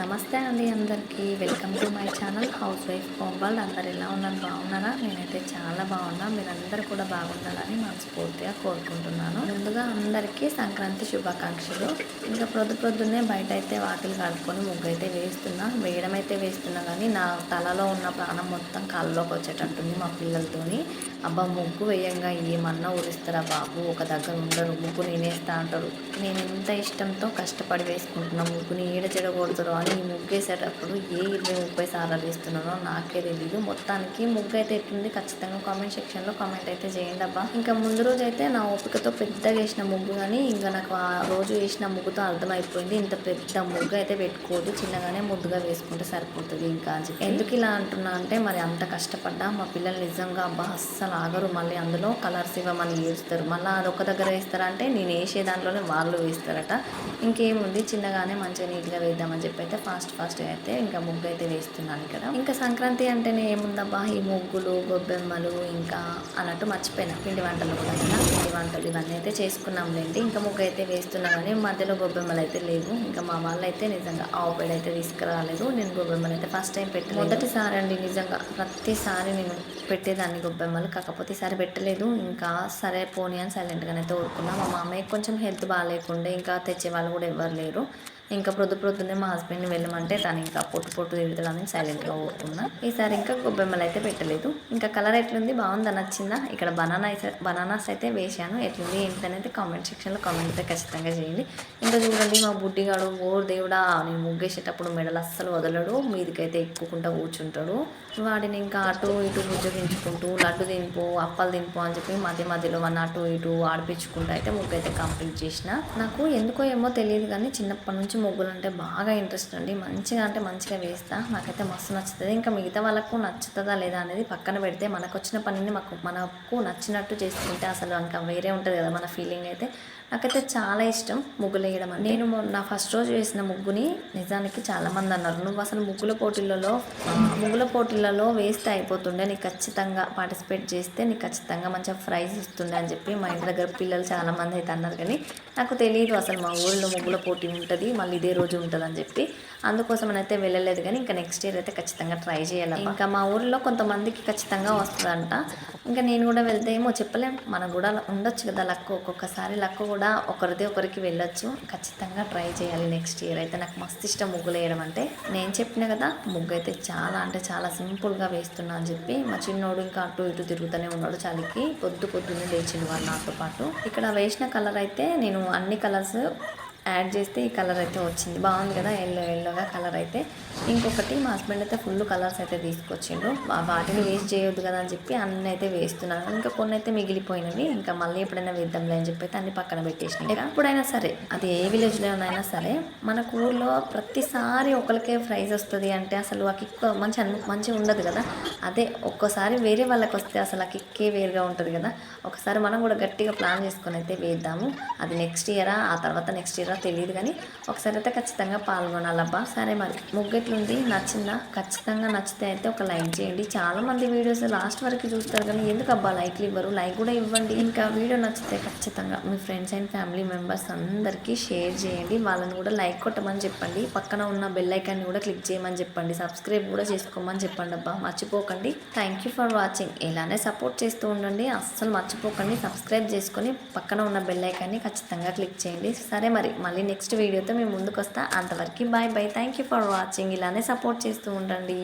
నమస్తే అండి అందరికీ. Welcome to my channel house wife కోంబాల్ అందరు ఎలా ఉన్నారు? బాగున్నారా? నేనైతే చాలా బాగున్నా. మీరందరూ కూడా బాగుండాలని మనస్ఫూర్తిగా కోరుకుంటున్నాను. ముందుగా అందరికీ సంక్రాంతి శుభాకాంక్షలు. ఇంకా ప్రొద్దు ప్రొద్దున్నే బయట అయితే వాకిలు కడుక్కొని ముగ్గు అయితే వేస్తున్నా. వేయడం అయితే వేస్తున్నా కానీ నా తలలో ఉన్న ప్రాణం మొత్తం కాళ్ళలోకి వచ్చేటట్టుంది మా పిల్లలతోని. అబ్బా ముగ్గు వేయంగా ఏమన్నా ఊరిస్తారా బాబు? ఒక దగ్గర ఉండరు ముగ్గు నేనేస్తా అంటారు. నేను ఎంత ఇష్టంతో కష్టపడి వేసుకుంటున్నా ముగ్గుని ఏడ చెడగొడతారో అని ఈ ముగ్గు వేసేటప్పుడు ఏ ఇరవై ముప్పై సార్లు వేస్తున్నానో నాకే తెలియదు మొత్తానికి ముగ్గు అయితే ఎట్లుంది ఖచ్చితంగా కామెంట్ సెక్షన్లో కామెంట్ అయితే చేయండి అబ్బా. ఇంకా ముందు రోజు అయితే నా ఓపికతో పెద్దగా వేసిన ముగ్గు కానీ ఇంకా నాకు ఆ రోజు వేసిన ముగ్గుతో అర్థమైపోయింది. ఇంత పెద్ద ముగ్గు అయితే పెట్టుకోదు చిన్నగానే ముద్దుగా వేసుకుంటే సరిపోతుంది ఇంకా. ఎందుకు ఇలా అంటున్నా అంటే మరి అంత కష్టపడ్డా మా పిల్లలు నిజంగా అబ్బా అస్సలు ఆగరు. మళ్ళీ అందులో కలర్స్ ఇవ్వమని వేస్తారు మళ్ళీ అది ఒక దగ్గర వేస్తారంటే నేను వేసే దాంట్లోనే వాళ్ళు వేస్తారట. ఇంకేముంది? చిన్నగానే మంచిగా నీట్గా వేద్దామని చెప్పి అయితే ఫాస్ట్ ఫాస్ట్ అయితే ఇంకా ముగ్గు అయితే వేస్తున్నాను ఇక్కడ. ఇంకా సంక్రాంతి అంటేనే ఏముందబ్బా? ఈ ముగ్గులు గొబ్బెమ్మలు ఇంకా అన్నట్టు మర్చిపోయినా. పిండి వంటలు కూడా కదా? పిండి వంటలు ఇవన్నీ అయితే చేసుకున్నాం లేండి. ఇంకా ముగ్గు అయితే వేస్తున్నాం కానీ మధ్యలో గొబ్బెమ్మలు అయితే లేవు. ఇంకా మా వాళ్ళు అయితే నిజంగా ఆవు పేడ అయితే తీసుకురాలేదు. నేను గొబ్బెమ్మలు అయితే ఫస్ట్ టైం పెట్టి మొదటిసారి అండి నిజంగా. ప్రతిసారి నేను పెట్టేదాన్ని గొబ్బెమ్మలు. కాకపోతే ఈసారి పెట్టలేదు. ఇంకా సరే పోనీ అని సైలెంట్గానే అయితే ఊరుకున్నా మా మామయ్య కొంచెం హెల్త్ బాగాలేకుండే ఇంకా తెచ్చే వాళ్ళు కూడా ఎవరు లేరు. ఇంకా ప్రొద్దు ప్రొద్దునే మా హస్బెండ్ని వెళ్ళమంటే తను ఇంకా పొట్టు పొట్టు తిడతాడని సైలెంట్గా ఊరుకున్నా ఈసారి ఇంకా గొబ్బెమ్మలు అయితే పెట్టలేదు. ఇంకా కలర్ ఎట్లుంది? బాగుందా? నచ్చిందా? ఇక్కడ బనానా బనానాస్ అయితే వేసాను ఎట్లుంది? ఏంటనేది కామెంట్ సెక్షన్లో కామెంట్ అయితే ఖచ్చితంగా చేయండి. ఇంకా చూడండి మా బుడ్డిగాడు ఓ దేవుడా నేను ముగ్గేసేటప్పుడు మెడలు అస్సలు వదలడు మీదికైతే ఎక్కుకుంటా కూర్చుంటాడు. వాడిని ఇంకా అటు ఇటు బుజ్జగించుకుంటూ లడ్డు తినిపో అప్పలు తినిపో అని చెప్పి మధ్య మధ్యలో వన్ అటు ఇటు ఆడిపించుకుంటూ అయితే ముగ్గు అయితే కంప్లీట్ చేసిన. నాకు ఎందుకో ఏమో తెలియదు కానీ చిన్నప్పటి నుంచి ముగ్గులు అంటే బాగా ఇంట్రెస్ట్ అండి. మంచిగా అంటే మంచిగా వేస్తా. నాకైతే మస్తు నచ్చుతుంది. ఇంకా మిగతా వాళ్ళకు నచ్చుతుందా లేదా అనేది పక్కన పెడితే మనకు వచ్చిన పనిని మాకు మనకు నచ్చినట్టు చేసుకుంటే అసలు ఇంకా వేరే ఉంటుంది కదా మన ఫీలింగ్ అయితే. నాకైతే చాలా ఇష్టం ముగ్గులు వేయడం అంటే. నేను నా ఫస్ట్ రోజు వేసిన ముగ్గుని నిజానికి చాలామంది అన్నారు. నువ్వు అసలు ముగ్గుల పోటీలలో ముగ్గుల పోటీలలో వేస్తే అయిపోతుండే. నీకు ఖచ్చితంగా పార్టిసిపేట్ చేస్తే నీకు ఖచ్చితంగా మంచిగా ప్రైజ్ ఇస్తుండే అని చెప్పి మా ఇంటి దగ్గర పిల్లలు చాలామంది అయితే అన్నారు. కానీ నాకు తెలియదు అసలు మా ఊళ్ళో ముగ్గుల పోటీ ఉంటుంది మళ్ళీ ఇదే రోజు ఉంటుంది అని చెప్పి. అందుకోసం అయితే వెళ్ళలేదు. కానీ ఇంకా నెక్స్ట్ ఇయర్ అయితే ఖచ్చితంగా ట్రై చేయాలి ఇంకా మా ఊరిలో కొంతమందికి ఖచ్చితంగా వస్తుందంట. ఇంకా నేను కూడా వెళ్తే ఏమో చెప్పలేం. మనకు కూడా ఉండొచ్చు కదా లక్ ఒక్కొక్కసారి. లక్ కూడా ఒకరిది ఒకరికి వెళ్ళొచ్చు. ఖచ్చితంగా ట్రై చేయాలి నెక్స్ట్ ఇయర్. అయితే నాకు మస్తు ఇష్టం ముగ్గులు వేయడం అంటే. నేను చెప్పిన కదా ముగ్గు అయితే చాలా అంటే చాలా సింపుల్గా వేస్తున్నా అని చెప్పి. మా చిన్నోడు ఇంకా అటు ఇటు తిరుగుతూనే ఉన్నాడు చలికి. పొద్దు పొద్దున్నే లేచిండు వాడు నాతో పాటు. ఇక్కడ వేసిన కలర్ అయితే నేను అన్ని కలర్స్ యాడ్ చేస్తే ఈ కలర్ అయితే వచ్చింది. బాగుంది కదా? ఎల్లో ఎల్లోగా కలర్ అయితే. ఇంకొకటి మా హస్బెండ్ అయితే ఫుల్ కలర్స్ అయితే తీసుకొచ్చిండు. వాటిని వేస్ట్ చేయొద్దు కదా అని చెప్పి అన్ని అయితే వేస్తున్నాను. ఇంకా కొన్ని అయితే మిగిలిపోయినవి. ఇంకా మళ్ళీ ఎప్పుడైనా వేద్దాంలే అని చెప్పి అయితే అన్ని పక్కన పెట్టేసిన. ఎప్పుడైనా సరే అది ఏ విలేజ్లోనైనా సరే మన ఊర్లో ప్రతిసారి ఒకరికే ప్రైజ్ వస్తుంది అంటే అసలు ఆ కిక్ మంచి మంచి మంచిగా ఉండదు కదా? అదే ఒక్కోసారి వేరే వాళ్ళకి వస్తే అసలు ఆ కిక్కే వేరుగా ఉంటుంది కదా? ఒకసారి మనం కూడా గట్టిగా ప్లాన్ చేసుకొని అయితే వేద్దాము. అది నెక్స్ట్ ఇయరా? ఆ తర్వాత నెక్స్ట్ ఇయరా? తెలియదు కానీ ఒకసారి అయితే ఖచ్చితంగా పాల్గొనాలబ్బా. సరే మరి ముగ్గెట్లుంది నచ్చిందా? ఖచ్చితంగా నచ్చితే అయితే ఒక లైక్ చేయండి. చాలా మంది వీడియోస్ లాస్ట్ వరకు చూస్తారు కానీ ఎందుకు అబ్బా లైక్లు ఇవ్వరు? లైక్ కూడా ఇవ్వండి. ఇంకా వీడియో నచ్చితే ఖచ్చితంగా మీ ఫ్రెండ్స్ అండ్ ఫ్యామిలీ మెంబర్స్ అందరికీ షేర్ చేయండి. వాళ్ళని కూడా లైక్ కొట్టమని చెప్పండి. పక్కన ఉన్న బెల్ ఐకాన్ని కూడా క్లిక్ చేయమని చెప్పండి. సబ్స్క్రైబ్ కూడా చేసుకోమని చెప్పండి అబ్బా. మర్చిపోకండి. థ్యాంక్ యూ ఫర్ వాచింగ్ ఇలానే సపోర్ట్ చేస్తూ ఉండండి. అస్సలు మర్చిపోకండి. సబ్స్క్రైబ్ చేసుకొని పక్కన ఉన్న బెల్ ఐకాన్ని ఖచ్చితంగా క్లిక్ చేయండి. సరే మరి. మళ్ళీ నెక్స్ట్ వీడియోతో మేము ముందుకు వస్తా అంతవరకు bye bye thank you for watching ఇలానే సపోర్ట్ చేస్తూ ఉండండి.